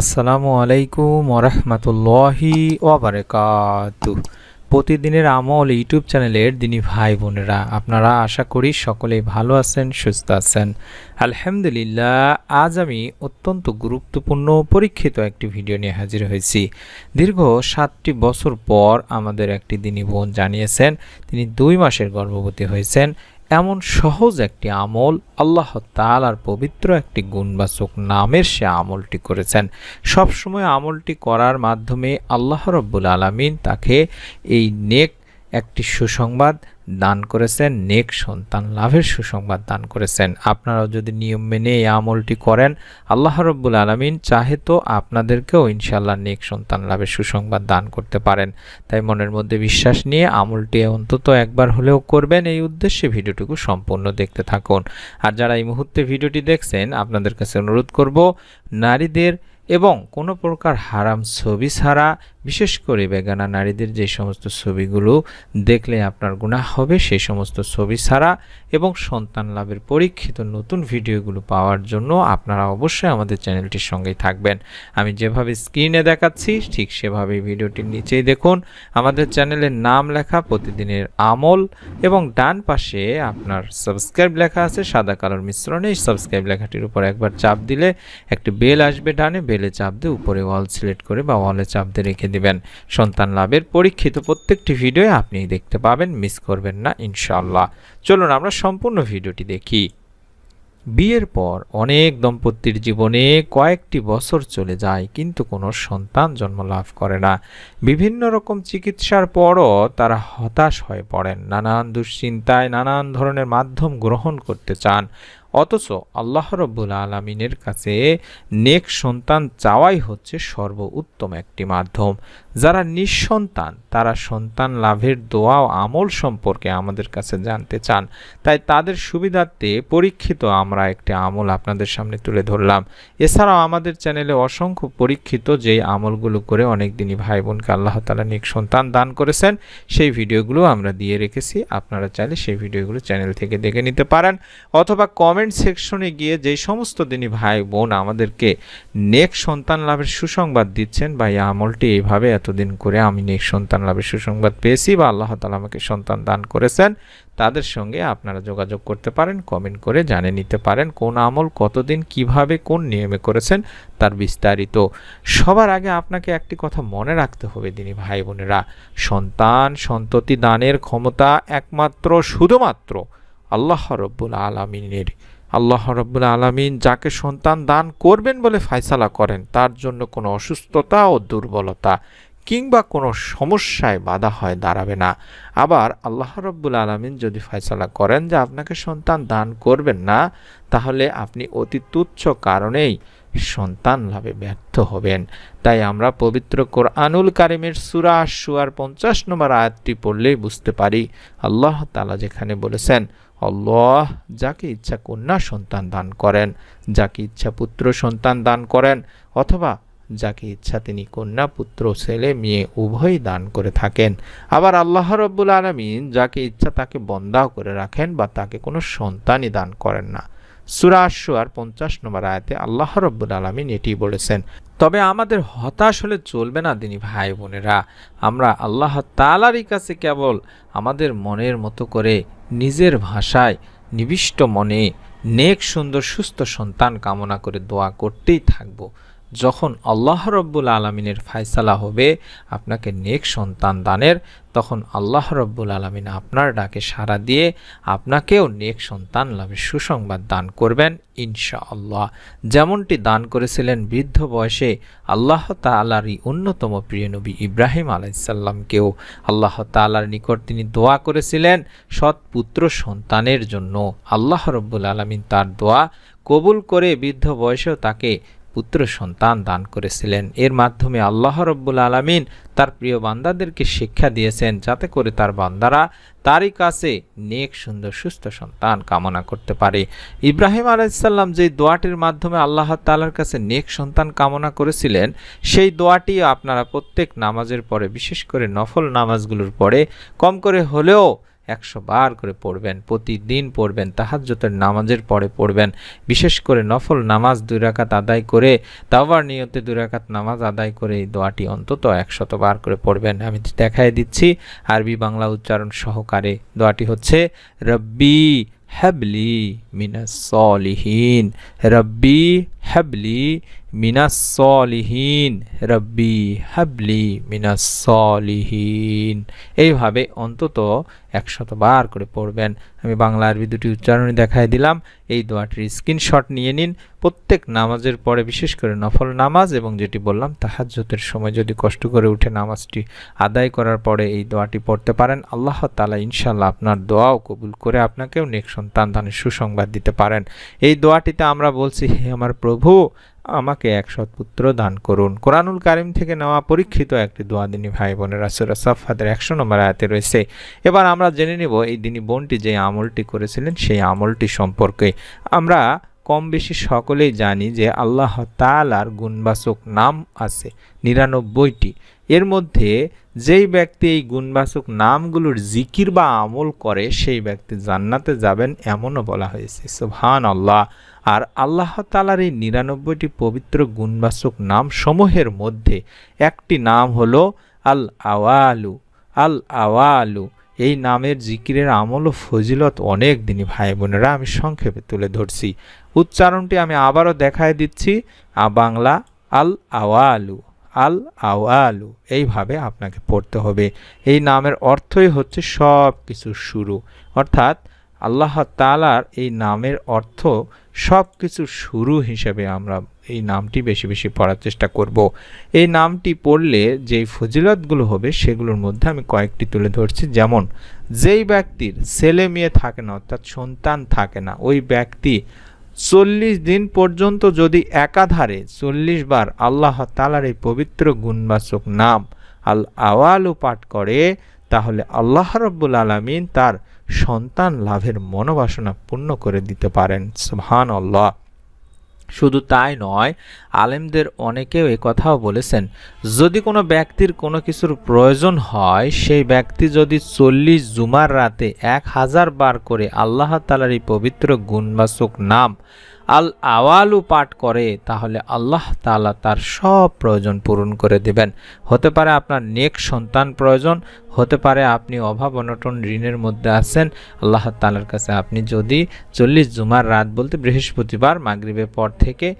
আসসালামু আলাইকুম ওরহমতুল্লাহি ওবরাকাতু। প্রতিদিনের আমল ইউটিউব চ্যানেলের দিনী ভাই বোনেরা, আপনারা আশা করি সকলেই ভালো আছেন, সুস্থ আছেন। আলহামদুলিল্লাহ, আজ আমি অত্যন্ত গুরুত্বপূর্ণ পরীক্ষিত একটি ভিডিও নিয়ে হাজির হয়েছি। দীর্ঘ সাতটি বছর পর আমাদের একটি দিনী বোন জানিয়েছেন, তিনি দুই মাসের গর্ভবতী হয়েছেন। এমন সহজ একটি আমল আল্লাহ তালার পবিত্র একটি গুণবাচক নামের সে আমলটি করেছেন। সবসময় আমলটি করার মাধ্যমে আল্লাহ রব্বুল আলমিন তাকে এই নেক একটি সুসংবাদ দান করেছেন, নেক সন্তান, লাভের সুসংবাদ দান করেছেন। আপনারাও যদি নিয়ম মেনে এই আমলটি করেন, আল্লাহ রব্বুল আলমিন চাহে তো আপনাদেরকেও ইনশাল্লাহ নেক সন্তান, লাভের সুসংবাদ দান করতে পারেন। তাই মনের মধ্যে বিশ্বাস নিয়ে আমলটি অন্তত একবার হলেও করবেন। এই উদ্দেশ্যে ভিডিওটুকু সম্পূর্ণ দেখতে থাকুন। আর যারা এই মুহূর্তে ভিডিওটি দেখছেন, আপনাদের কাছে অনুরোধ করব, নারীদের এবং কোনো প্রকার হারাম ছবি ছাড়া বিশেষ করে বেগানা নারীদের যে সমস্ত ছবিগুলো দেখলে আপনার গুনাহ হবে, সেই সমস্ত ছবি ছাড়া এবং সন্তান লাভের পরীক্ষিত নতুন ভিডিওগুলো পাওয়ার জন্য আপনারা অবশ্যই আমাদের চ্যানেলটির সঙ্গেই থাকবেন। আমি যেভাবে স্ক্রিনে দেখাচ্ছি, ঠিক সেভাবেই ভিডিওটির নিচেই দেখুন। আমাদের চ্যানেলের নাম লেখা, প্রতিদিনের আমল এবং ডান পাশে আপনার সাবস্ক্রাইব লেখা আছে, সাদা কালোর মিশ্রণে এই সাবস্ক্রাইব লেখাটির উপর একবার চাপ দিলে একটি বেল আসবে ডানে, বেলে চাপ দিয়ে উপরে ওয়াল সিলেক্ট করে বা ওয়ালে চাপ দিয়ে রেখে দিবেন। সন্তান লাভের পরীক্ষিত প্রত্যেকটি ভিডিও আপনি দেখতে পাবেন, মিস করবেন না, ইনশাআল্লাহ। চলুন আমরা সম্পূর্ণ ভিডিওটি দেখি। বিয়ের পর অনেক দম্পতির জীবনে কয়েকটি বছর চলে যায়, কিন্তু কোনো সন্তান জন্ম লাভ করে না। বিভিন্ন রকম চিকিৎসার পরও তারা হতাশ হয়ে পড়েন। নানান দুশ্চিন্তায় নানান ধরনের মাধ্যম গ্রহণ করতে চান। অথচ আল্লাহ রব্বুল আলমিনের কাছে নেক সন্তান চাওয়াই হচ্ছে সর্ব উত্তম একটি মাধ্যম। যারা নিঃসন্তান, তারা সন্তান লাভের দোয়া ও আমল সম্পর্কে আমাদের কাছে জানতে চান। তাই তাদের সুবিধার্থে পরীক্ষিত আমরা একটি আমল আপনাদের সামনে তুলে ধরলাম। এছাড়াও আমাদের চ্যানেলে অসংখ্য পরীক্ষিত যেই আমলগুলো করে অনেক দিনই ভাই বোনকে আল্লাহ তালা নেক সন্তান দান করেছেন, সেই ভিডিওগুলো আমরা দিয়ে রেখেছি। আপনারা চাইলে সেই ভিডিওগুলো চ্যানেল থেকে দেখে নিতে পারেন। অথবা কমেন্ট সেকশনে গিয়ে যেই সমস্ত দিনই ভাই বোন আমাদেরকে নেক সন্তান লাভের সুসংবাদ দিচ্ছেন বা এই আমলটি এইভাবে এতদিন করে আমি নেক সন্তান লাভের সুসংবাদ পেয়েছি বা আল্লাহ তালা আমাকে সন্তান দান করেছেন, তাদের সঙ্গে আপনারা যোগাযোগ করতে পারেন, কমেন্ট করে জানে নিতে পারেন কোন আমল কতদিন কীভাবে কোন নিয়মে করেছেন, তার বিস্তারিত। সবার আগে আপনাকে একটি কথা মনে রাখতে হবে দিনী ভাই বোনেরা, সন্তান সন্ততি দানের ক্ষমতা একমাত্র, শুধুমাত্র আল্লাহ রব্বুল আলমিনের আল্লাহ রব্বুল আলমিন যাকে সন্তান দান করবেন বলে ফায়সালা করেন, তার জন্য কোনো অসুস্থতা ও দুর্বলতা কিংবা কোনো সমস্যায় বাধা হয়, দাঁড়াবে না। আবার আল্লাহ রব্বুল আলমিন যদি ফয়সলা করেন যে আপনাকে সন্তান দান করবেন না, তাহলে আপনি অতি তুচ্ছ কারণেই সন্তান লাভে ব্যর্থ হবেন। তাই আমরা পবিত্র কোরআনুল কারিমের সুরা সুয়ার পঞ্চাশ নম্বর আয়াতটি পড়লেই বুঝতে পারি, আল্লাহ তালা যেখানে বলেছেন আল্লাহ যাকে ইচ্ছা কন্যা সন্তান দান করেন, যাকে ইচ্ছা পুত্র সন্তান দান করেন, অথবা যাকে ইচ্ছা তিনি কন্যা, পুত্র, ছেলে, মেয়ে উভয়ই দান করে থাকেন। আবার আল্লাহ রব্বুল আলমিন যাকে ইচ্ছা তাকে বন্দাও করে রাখেন বা তাকে কোনো সন্তানই দান করেন না। সুরাশু আর পঞ্চাশ নম্বর আয়াতে আল্লাহ রব্বুল আলমিন এটি বলেছেন, তবে আমাদের হতাশ হলে চলবে না দিনী ভাই বোনেরা। আমরা আল্লাহ তালারই কাছে কেবল আমাদের মনের মতো করে নিজের ভাষায় নিবিষ্ট মনে নেক, সুন্দর, সুস্থ সন্তান কামনা করে দোয়া করতেই থাকব। যখন আল্লাহ রব্বুল আলমিনের ফায়সালা হবে, আপনাকে নেক সন্তান দানের, তখন আল্লাহ রব্বুল আলমিন আপনার ডাকে সাড়া দিয়ে আপনাকেও নেক সন্তান লাভের সুসংবাদ দান করবেন ইনশা আল্লাহ যেমনটি দান করেছিলেন বৃদ্ধ বয়সে আল্লাহ তালারই অন্যতম প্রিয় নবী ইব্রাহিম আলাইসাল্লামকেও। আল্লাহ তালার নিকট তিনি দোয়া করেছিলেন সৎ পুত্র সন্তানের জন্য। আল্লাহ রব্বুল আলমিন তার দোয়া কবুল করে বৃদ্ধ বয়সেও তাকে পুত্র সন্তান দান করেছিলেন। এর মাধ্যমে আল্লাহ রব্বুল আলমিন তার প্রিয় বান্দাদেরকে শিক্ষা দিয়েছেন, যাতে করে তার বান্দারা তারই কাছে নেক, সুন্দর, সুস্থ সন্তান কামনা করতে পারে। ইব্রাহিম আলাইসাল্লাম যে দোয়াটির মাধ্যমে আল্লাহ তালার কাছে নেক সন্তান কামনা করেছিলেন, সেই দোয়াটি আপনারা প্রত্যেক নামাজের পরে, বিশেষ করে নফল নামাজগুলোর পরে, কম করে হলেও একশো বার করে পড়বেন, প্রতিদিন পড়বেন তাহাজ্জতের নামাজের পরে পড়বেন। বিশেষ করে নফল নামাজ দুই রাকাত আদায় করে, তাওবার নিয়তে দুই রাকাত নামাজ আদায় করে এই দোয়াটি অন্তত একশত বার করে পড়বেন। আমি দেখাই দিচ্ছি আরবি বাংলা উচ্চারণ সহকারে। দোয়াটি হচ্ছে, রব্বি হ্যাবলি মিনাস সলিহীন, রব্বি হ্যাবলি মিনাস সলিহীন, রব্বি হাবলি মিনাস সলিহীন। এইভাবে অন্তত একশত বার করে পড়বেন। আমি বাংলা আরবি দুটি উচ্চারণ দেখাই দিলাম। এই দোয়াটির স্ক্রিনশট নিয়ে নিন। প্রত্যেক নামাজের পরে বিশেষ করে নফল নামাজ এবং যেটি বললাম তাহাজ্জতের সময় যদি কষ্ট করে উঠে নামাজটি আদায় করার পরে এই দোয়াটি পড়তে পারেন, আল্লাহ তালা ইনশাল্লাহ আপনার দোয়াও কবুল করে আপনাকেও নেক সন্তান দানের সুসংবাদ দিতে পারেন। এই দোয়াটিতে আমরা বলছি, হে আমার প্রভু, আমাকে এক সৎপুত্র দান করুন। কোরআনুল কারিম থেকে নেওয়া পরীক্ষিত একটি দোয়া দিনী ভাই বোনেরা, সুরা সাফাদের একশো নম্বর আয়াতে রয়েছে। এবার আমরা জেনে নিব, এই দিনী বোনটি যে আমলটি করেছিলেন, সেই আমলটি সম্পর্কে আমরা কম বেশি সকলেই জানি যে আল্লাহ তালার গুণবাচক নাম আছে, নিরানব্বইটি। এর মধ্যে যেই ব্যক্তি এই গুণবাচক নামগুলোর জিকির বা আমল করে, সেই ব্যক্তি জান্নাতে যাবেন এমনও বলা হয়েছে। সুবহান আল্লাহ আর আল্লাহ তালার এই নিরানব্বইটি পবিত্র গুণবাচক নাম সমূহের মধ্যে একটি নাম হলো আল আওয়ালু আল আওয়ালু এই নামের জিকিরের আমল ও ফজিলত অনেক দিনই ভাই বোনেরা আমি সংক্ষেপে তুলে ধরছি। উচ্চারণটি আমি আবারও দেখায় দিচ্ছি। বাংলা আল আওয়ালু আল আওয়ালু, এইভাবে আপনাকে পড়তে হবে। এই নামের অর্থই হচ্ছে সব কিছুর শুরু। অর্থাৎ আল্লাহ তালার এই নামের অর্থ সব কিছু শুরু হিসেবে আমরা এই নামটি বেশি বেশি পড়ার চেষ্টা করব। এই নামটি পড়লে যেই ফজিলতগুলো হবে সেগুলোর মধ্যে আমি কয়েকটি তুলে ধরছি। যেমন, যেই ব্যক্তির ছেলে মেয়ে থাকে না অর্থাৎ সন্তান থাকে না, ওই ব্যক্তি চল্লিশ দিন পর্যন্ত যদি একাধারে চল্লিশ বার আল্লাহ তালার এই পবিত্র গুণবাচক নাম আল আওয়ালু পাঠ করে, তাহলে আল্লাহ রব্বুল আলমিন তার সন্তান লাভের মনোবাসনা পূর্ণ করে দিতে পারেন। সুহান আল্লাহ শুধু তাই নয়, আলেমদের অনেকেও কথাও বলেছেন, যদি কোনো ব্যক্তির কোনো কিছুর প্রয়োজন হয়, সেই ব্যক্তি যদি চল্লিশ জুমার রাতে এক হাজার বার করে আল্লাহ তালার এই পবিত্র গুণবাচক নাম আল আওয়ালু পাঠ করে, তাহলে আল্লাহ তালা তার সব প্রয়োজন পূরণ করে দেবেন। হতে পারে আপনার নেক সন্তান প্রয়োজন, হতে পারে আপনি অভাব অনটন ঋণের মধ্যে আছেন। আল্লাহ তালার কাছে আপনি যদি চল্লিশ জুমার রাত বলতে বৃহস্পতিবার মাগরীবের পর থেকে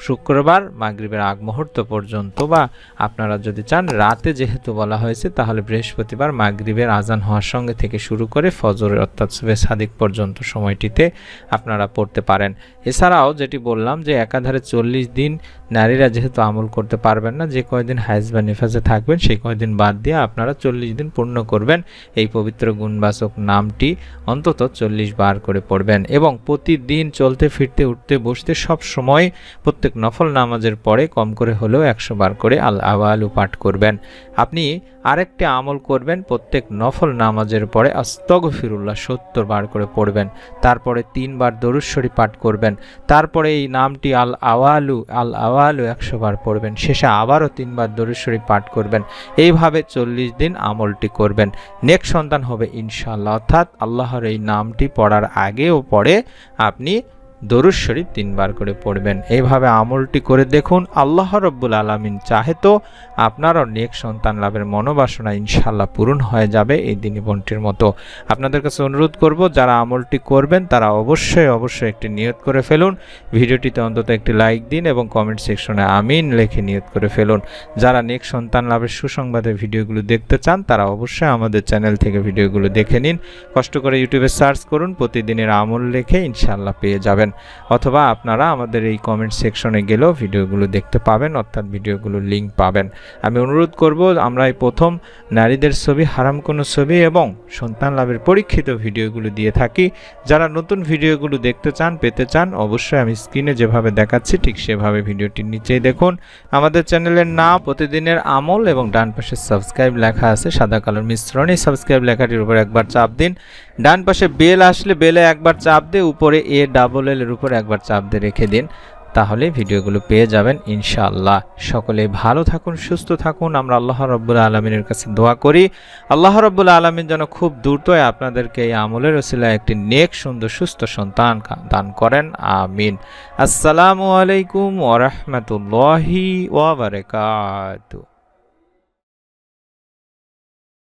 শুক্রবার মাগরিবের আগ মুহূর্ত পর্যন্ত বা আপনারা যদি চান, রাতে যেহেতু বলা হয়েছে, তাহলে বৃহস্পতিবার মাগরিবের আজান হওয়ার সঙ্গে থেকে শুরু করে ফজরের অর্থাৎ সুবে সাদিক পর্যন্ত সময়টিতে আপনারা পড়তে পারেন। এছাড়াও যেটি বললাম যে, একাধারে চল্লিশ দিন নারীরা যেহেতু আমল করতে পারবেন না, যে কয়দিন হাইজ বা নিফাজে থাকবেন, সেই কয়দিন বাদ দিয়ে আপনারা চল্লিশ দিন পূর্ণ করবেন। এই পবিত্র গুণবাচক নামটি অন্তত চল্লিশ বার করে পড়বেন এবং প্রতিদিন চলতে, ফিরতে, উঠতে, বসতে সব সময় প্রত্যেক নফল নামাজের পরে কম করে হলেও একশো বার করে আল আওয়ালু পাঠ করবেন। আপনি আরেকটি আমল করবেন, প্রত্যেক নফল নামাজের পরে আস্তগ ফিরুল্লাহ সত্তর বার করে পড়বেন। তারপরে তিনবার দরুশ্বরী পাঠ করবেন। তারপরে এই নামটি আল আওয়ালু আল আওয়ালু একশো বার পড়বেন, শেষে আবারও তিনবার দরুশ্বরী পাঠ করবেন। এইভাবে চল্লিশ দিন আমলটি করবেন। নেক্সট সন্তান হবে ইনশাল্লাহ অর্থাৎ আল্লাহর এই নামটি পড়ার আগে ও পরে আপনি দরুদ শরীফ তিনবার করে পড়বেন। এইভাবে আমলটি করে দেখুন, আল্লাহ রব্বুল আলমিন চাহে তো আপনারও নেক সন্তান লাভের মনোবাসনা ইনশাল্লাহ পূরণ হয়ে যাবে এই দিনী বোনটির মতো। আপনাদের কাছে অনুরোধ করব, যারা আমলটি করবেন, তারা অবশ্যই অবশ্যই একটি নিয়ত করে ফেলুন। ভিডিওটিতে অন্তত একটি লাইক দিন এবং কমেন্ট সেকশনে আমিন লেখে নিয়ত করে ফেলুন। যারা নেক সন্তান লাভের সুসংবাদের ভিডিওগুলো দেখতে চান, তারা অবশ্যই আমাদের চ্যানেল থেকে ভিডিওগুলো দেখে নিন। কষ্ট করে ইউটিউবে সার্চ করুন, প্রতিদিনের আমল লেখে ইনশাল্লাহ পেয়ে যাবেন। অথবা আপনারা আমাদের এই কমেন্ট সেকশনে গেলেও ভিডিওগুলো দেখতে পাবেন, অর্থাৎ ভিডিওগুলোর লিঙ্ক পাবেন। আমি অনুরোধ করব, আমরা এই প্রথম নারীদের ছবি, হারাম কোনো ছবি এবং সন্তান লাভের পরীক্ষিত ভিডিওগুলো দিয়ে থাকি। যারা নতুন ভিডিওগুলো দেখতে চান, পেতে চান, অবশ্যই আমি স্ক্রিনে যেভাবে দেখাচ্ছি, ঠিক সেভাবে ভিডিওটির নিচেই দেখুন। আমাদের চ্যানেলের নাম, প্রতিদিনের আমল এবং ডান পাশে সাবস্ক্রাইব লেখা আছে, সাদা কালোর মিশ্রণ সাবস্ক্রাইব লেখাটির উপর একবার চাপ দিন। ডান পাশে বেল আসলে বেলে একবার চাপ দিয়ে উপরে এ ডাবল এল এর উপর একবার চাপ দিয়ে রেখে দিন। তাহলে ভিডিওগুলো পেয়ে যাবেন ইনশাআল্লাহ। সকলে ভালো থাকুন, সুস্থ থাকুন। আমরা আল্লাহ রব্বুল আলমিনের কাছে দোয়া করি। আল্লাহ রব্বুল আলমিন যেন খুব দ্রুতই আপনাদেরকে এই আমলের ওসিলায় একটি নেক, সুন্দর, সুস্থ সন্তান দান করেন। আমিন। আসসালামু আলাইকুম ওরহমতুল্লাহি ওয়াবারকাতুহ